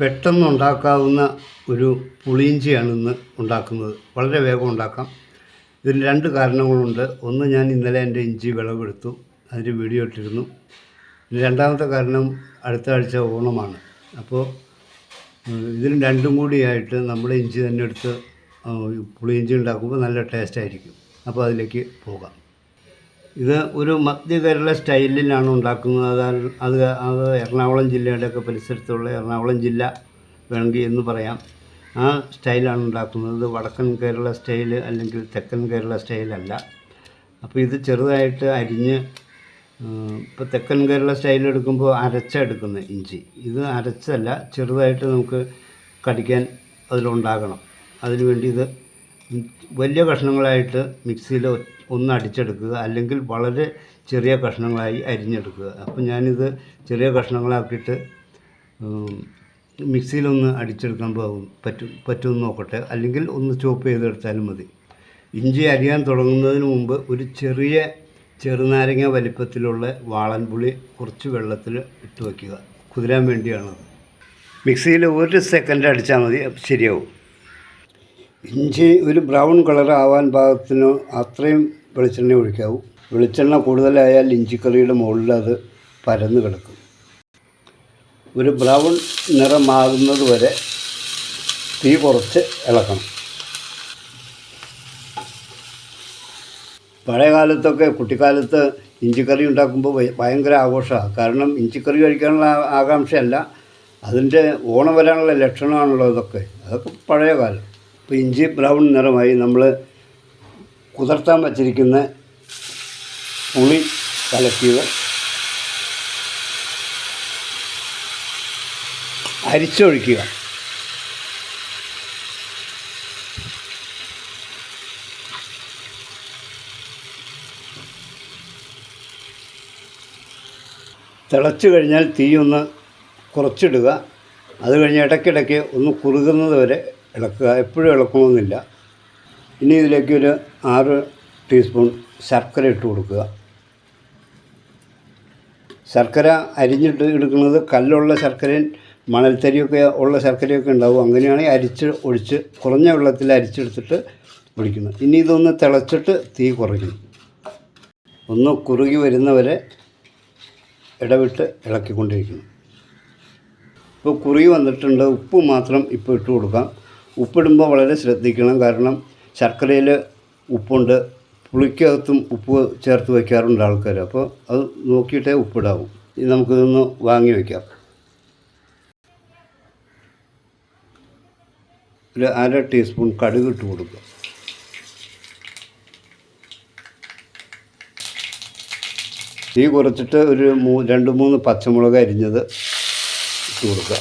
പെട്ടെന്ന് ഉണ്ടാക്കാവുന്ന ഒരു പുളിയിഞ്ചിയാണ് ഇന്ന് ഉണ്ടാക്കുന്നത്. വളരെ വേഗം ഉണ്ടാക്കാം. ഇതിന് രണ്ട് കാരണങ്ങളുണ്ട്. ഒന്ന് ഞാൻ ഇന്നലെ എന്റെ ഇഞ്ചി വിളവെടുത്തു. അതിന്റെ വീഡിയോ ഇട്ടിരുന്നു. രണ്ടാമത്തെ കാരണം അടുത്ത ആഴ്ച ഓണമാണ്. അപ്പോൾ ഇതിന് രണ്ടും കൂടിയായിട്ട് നമ്മൾ ഇഞ്ചി തന്നെ എടുത്ത് പുളിയിഞ്ചി ഉണ്ടാക്കുമ്പോൾ നല്ല ടേസ്റ്റായിരിക്കും അപ്പോൾ അതിലേക്ക് പോകാം. ഇത് ഒരു മധ്യ കേരള സ്റ്റൈലിലാണ് ഉണ്ടാക്കുന്നത്. അത് അത് അത് എറണാകുളം ജില്ലയുടെയൊക്കെ പരിസരത്തുള്ള എറണാകുളം ജില്ല വേണമെങ്കിൽ എന്ന് പറയാം. ആ സ്റ്റൈലാണ് ഉണ്ടാക്കുന്നത്. വടക്കൻ കേരള സ്റ്റൈൽ അല്ലെങ്കിൽ തെക്കൻ കേരള സ്റ്റൈലല്ല. അപ്പോൾ ഇത് ചെറുതായിട്ട് അരിഞ്ഞ് ഇപ്പോൾ തെക്കൻ കേരള സ്റ്റൈൽ എടുക്കുമ്പോൾ അരച്ചെടുക്കുന്ന ഇഞ്ചി. ഇത് അരച്ചല്ല ചെറുതായിട്ട് നമുക്ക് കടിക്കാൻ അതിലുണ്ടാകണം. അതിനുവേണ്ടി ഇത് വലിയ കഷ്ണങ്ങളായിട്ട് മിക്സിയിൽ ഒന്ന് അടിച്ചെടുക്കുക അല്ലെങ്കിൽ വളരെ ചെറിയ കഷ്ണങ്ങളായി അരിഞ്ഞെടുക്കുക. അപ്പോൾ ഞാനിത് ചെറിയ കഷ്ണങ്ങളാക്കിയിട്ട് മിക്സിയിലൊന്ന് അടിച്ചെടുക്കാൻ പോകും. പറ്റും പറ്റുമെന്ന് നോക്കട്ടെ. അല്ലെങ്കിൽ ഒന്ന് ചോപ്പ് ചെയ്തെടുത്താലും മതി. ഇഞ്ചി അരിയാൻ തുടങ്ങുന്നതിന് മുമ്പ് ഒരു ചെറിയ ചെറുനാരങ്ങ വലിപ്പത്തിലുള്ള വാളൻപുളി കുറച്ച് വെള്ളത്തിൽ ഇട്ട് വയ്ക്കുക. കുതിരാൻ വേണ്ടിയാണത്. മിക്സിയിൽ ഒരു സെക്കൻഡ് അടിച്ചാൽ മതി. ശരിയാവും. ഇഞ്ചി ഒരു ബ്രൗൺ കളർ ആവാൻ പാകത്തിന് അത്രയും വെളിച്ചെണ്ണ ഒഴിക്കാവൂ. വെളിച്ചെണ്ണ കൂടുതലായാൽ ഇഞ്ചിക്കറിയുടെ മുകളിൽ അത് പരന്ന് കിടക്കും. ഒരു ബ്രൗൺ നിറമാകുന്നത് വരെ തീ കുറച്ച് ഇളക്കണം. പഴയ കാലത്തൊക്കെ കുട്ടിക്കാലത്ത് ഇഞ്ചിക്കറി ഉണ്ടാക്കുമ്പോൾ ഭയ- ഭയങ്കര ആഘോഷമാണ്. കാരണം ഇഞ്ചിക്കറി കഴിക്കാനുള്ള ആകാംക്ഷയല്ല. അതിന്റെ ഓണം വരാനുള്ള ലക്ഷണമാണല്ലോ ഇതൊക്കെ അതൊക്കെ പഴയ കാലം ഇപ്പോൾ ഇഞ്ചി ബ്രൗൺ നിറമായി നമ്മൾ കുതിർത്താൻ വച്ചിരിക്കുന്ന പുളി കലക്കിയത് അരിച്ചൊഴിക്കുക. തിളച്ചു കഴിഞ്ഞാൽ തീയൊന്ന് കുറച്ചിടുക. അത് കഴിഞ്ഞ് ഇടയ്ക്കിടയ്ക്ക് ഒന്ന് കുറുകുന്നത് വരെ ഇളക്കുക എപ്പോഴും ഇളക്കണമെന്നില്ല. ഇനി ഇതിലേക്ക് ഒരു ആറ് ടീസ്പൂൺ ശർക്കര ഇട്ട് കൊടുക്കുക. ശർക്കര അരിഞ്ഞിട്ട് എടുക്കുന്നത് കല്ലുള്ള ശർക്കരയും മണൽത്തരിയൊക്കെ ഉള്ള ശർക്കരയൊക്കെ ഉണ്ടാവും. അങ്ങനെയാണെങ്കിൽ അരിച്ച് ഒഴിച്ച് കുറഞ്ഞ വെള്ളത്തിൽ അരിച്ചെടുത്തിട്ട് പിടിക്കുന്നു. ഇനി ഇതൊന്ന് തിളച്ചിട്ട് തീ കുറയ്ക്കണം. ഒന്ന് കുറുകി വരുന്നവരെ ഇടവിട്ട് ഇളക്കിക്കൊണ്ടിരിക്കണം. ഇപ്പോൾ കുറുകി വന്നിട്ടുണ്ട്. ഉപ്പ് മാത്രം ഇപ്പോൾ ഇട്ട് കൊടുക്കാം. ഉപ്പിടുമ്പോൾ വളരെ ശ്രദ്ധിക്കണം. കാരണം ശർക്കരയിൽ ഉപ്പുണ്ട്. പുളിക്കകത്തും ഉപ്പ് ചേർത്ത് വയ്ക്കാറുണ്ട് ആൾക്കാർ. അപ്പോൾ അത് നോക്കിയിട്ടേ ഉപ്പിടാവും. ഇനി നമുക്കിതൊന്ന് വാങ്ങി വയ്ക്കാം. ഒരു അര ടീസ്പൂൺ കടുക് ഇട്ട് കൊടുക്കുക. തീ കുറച്ചിട്ട് ഒരു മൂ രണ്ട് മൂന്ന് പച്ചമുളക് അരിഞ്ഞത് ഇട്ട് കൊടുക്കുക.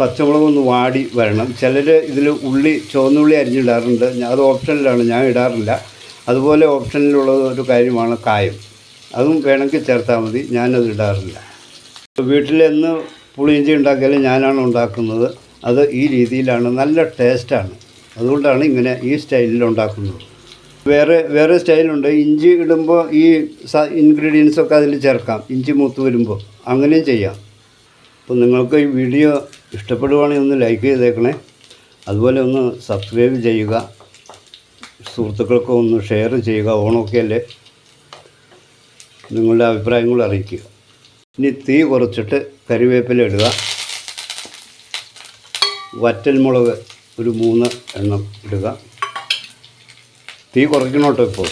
പച്ചമുളക് ഒന്ന് വാടി വരണം. ചിലർ ഇതിൽ ഉള്ളി ചുവന്നുള്ളി അരിഞ്ഞിടാറുണ്ട്. അത് ഓപ്ഷനിലാണ് ഞാൻ ഇടാറില്ല. അതുപോലെ ഓപ്ഷനിലുള്ള ഒരു കാര്യമാണ് കായം. അതും വേണമെങ്കിൽ ചേർത്താൽ മതി. ഞാനത് ഇടാറില്ല. വീട്ടിൽ എന്ന് പുളിയിഞ്ചി ഉണ്ടാക്കിയാലും ഞാനാണ് ഉണ്ടാക്കുന്നത്. അത് ഈ രീതിയിലാണ്. നല്ല ടേസ്റ്റാണ്. അതുകൊണ്ടാണ് ഇങ്ങനെ ഈ സ്റ്റൈലിൽ ഉണ്ടാക്കുന്നത്. വേറെ വേറെ സ്റ്റൈലുണ്ട്. ഇഞ്ചി ഇടുമ്പോൾ ഈ സ ഇൻഗ്രീഡിയൻസ് ഒക്കെ അതിൽ ചേർക്കാം. ഇഞ്ചി മൂത്ത് വരുമ്പോൾ അങ്ങനെയും ചെയ്യാം. അപ്പോൾ നിങ്ങൾക്ക് ഈ വീഡിയോ ഇഷ്ടപ്പെടുവാണെങ്കിൽ ഒന്ന് ലൈക്ക് ചെയ്തേക്കണേ. അതുപോലെ ഒന്ന് സബ്സ്ക്രൈബ് ചെയ്യുക. സുഹൃത്തുക്കൾക്ക് ഒന്ന് ഷെയർ ചെയ്യുക. ഓണമൊക്കെ അല്ലേ നിങ്ങളുടെ അഭിപ്രായങ്ങൾ അറിയിക്കുക. ഇനി തീ കുറച്ചിട്ട് കരിവേപ്പില ഇടുക. വറ്റൽമുളക് ഒരു മൂന്ന് എണ്ണം ഇടുക. തീ കുറയ്ക്കണം കേട്ടോ ഇപ്പോൾ?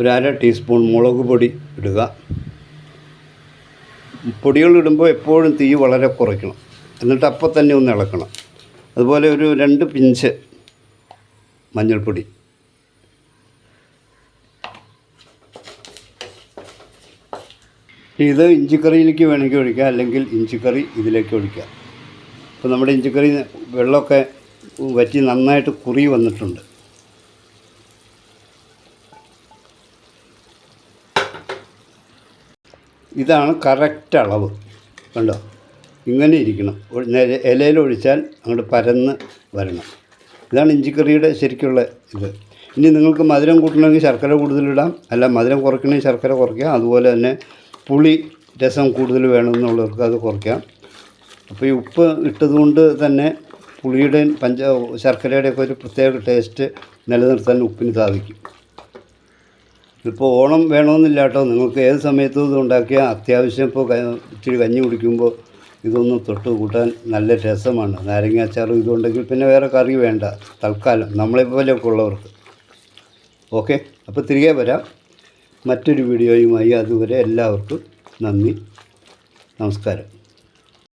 ഒരു അര ടീസ്പൂൺ മുളക് പൊടി ഇടുക. പൊടികൾ ഇടുമ്പോൾ എപ്പോഴും തീ വളരെ കുറയ്ക്കണം. എന്നിട്ട് അപ്പം തന്നെ ഒന്ന് ഇളക്കണം. അതുപോലെ ഒരു രണ്ട് പിഞ്ച് മഞ്ഞൾപ്പൊടി. ഇത് ഇഞ്ചിക്കറിയിലേക്ക് വേണമെങ്കിൽ ഒഴിക്കാം അല്ലെങ്കിൽ ഇഞ്ചിക്കറി ഇതിലേക്ക് ഒഴിക്കാം. ഇപ്പോൾ നമ്മുടെ ഇഞ്ചിക്കറി വെള്ളമൊക്കെ വറ്റി നന്നായിട്ട് കുറി വന്നിട്ടുണ്ട്. ഇതാണ് കറക്റ്റ് അളവ്. കണ്ടോ? ഇങ്ങനെ ഇരിക്കണം. ഇലയിൽ ഒഴിച്ചാൽ അങ്ങോട്ട് പരന്ന് വരണം. ഇതാണ് ഇഞ്ചിക്കറിയുടെ ശരിക്കുള്ള ഇത്. ഇനി നിങ്ങൾക്ക് മധുരം കൂട്ടണമെങ്കിൽ ശർക്കര കൂടുതലിടാം. അല്ല മധുരം കുറയ്ക്കണമെങ്കിൽ ശർക്കര കുറയ്ക്കാം. അതുപോലെ തന്നെ പുളി രസം കൂടുതൽ വേണമെന്നുള്ളവർക്ക് അത് കുറയ്ക്കാം. അപ്പോൾ ഈ ഉപ്പ് ഇട്ടതുകൊണ്ട് തന്നെ പുളിയുടെയും പഞ്ച ശർക്കരയുടെയൊക്കെ ഒരു പ്രത്യേക ടേസ്റ്റ് നിലനിർത്താൻ ഉപ്പിന് സാധിക്കും. ഇപ്പോൾ ഓണം വേണമെന്നില്ല കേട്ടോ. നിങ്ങൾക്ക് ഏത് സമയത്തും ഇത് ഉണ്ടാക്കിയാൽ അത്യാവശ്യം ഇപ്പോൾ ഇച്ചിരി കഞ്ഞി കുടിക്കുമ്പോൾ ഇതൊന്ന് തൊട്ട് കൂട്ടാൻ നല്ല രസമാണ്. നാരങ്ങ അച്ചാറും ഇതുണ്ടെങ്കിൽ പിന്നെ വേറെ കറി വേണ്ട. തൽക്കാലം നമ്മളെ പോലെയൊക്കെ ഉള്ളവർക്ക്. ഓക്കെ? അപ്പോൾ തിരികെ വരാം. മറ്റൊരു വീഡിയോയുമായി അതുവരെ എല്ലാവർക്കും നന്ദി. നമസ്കാരം.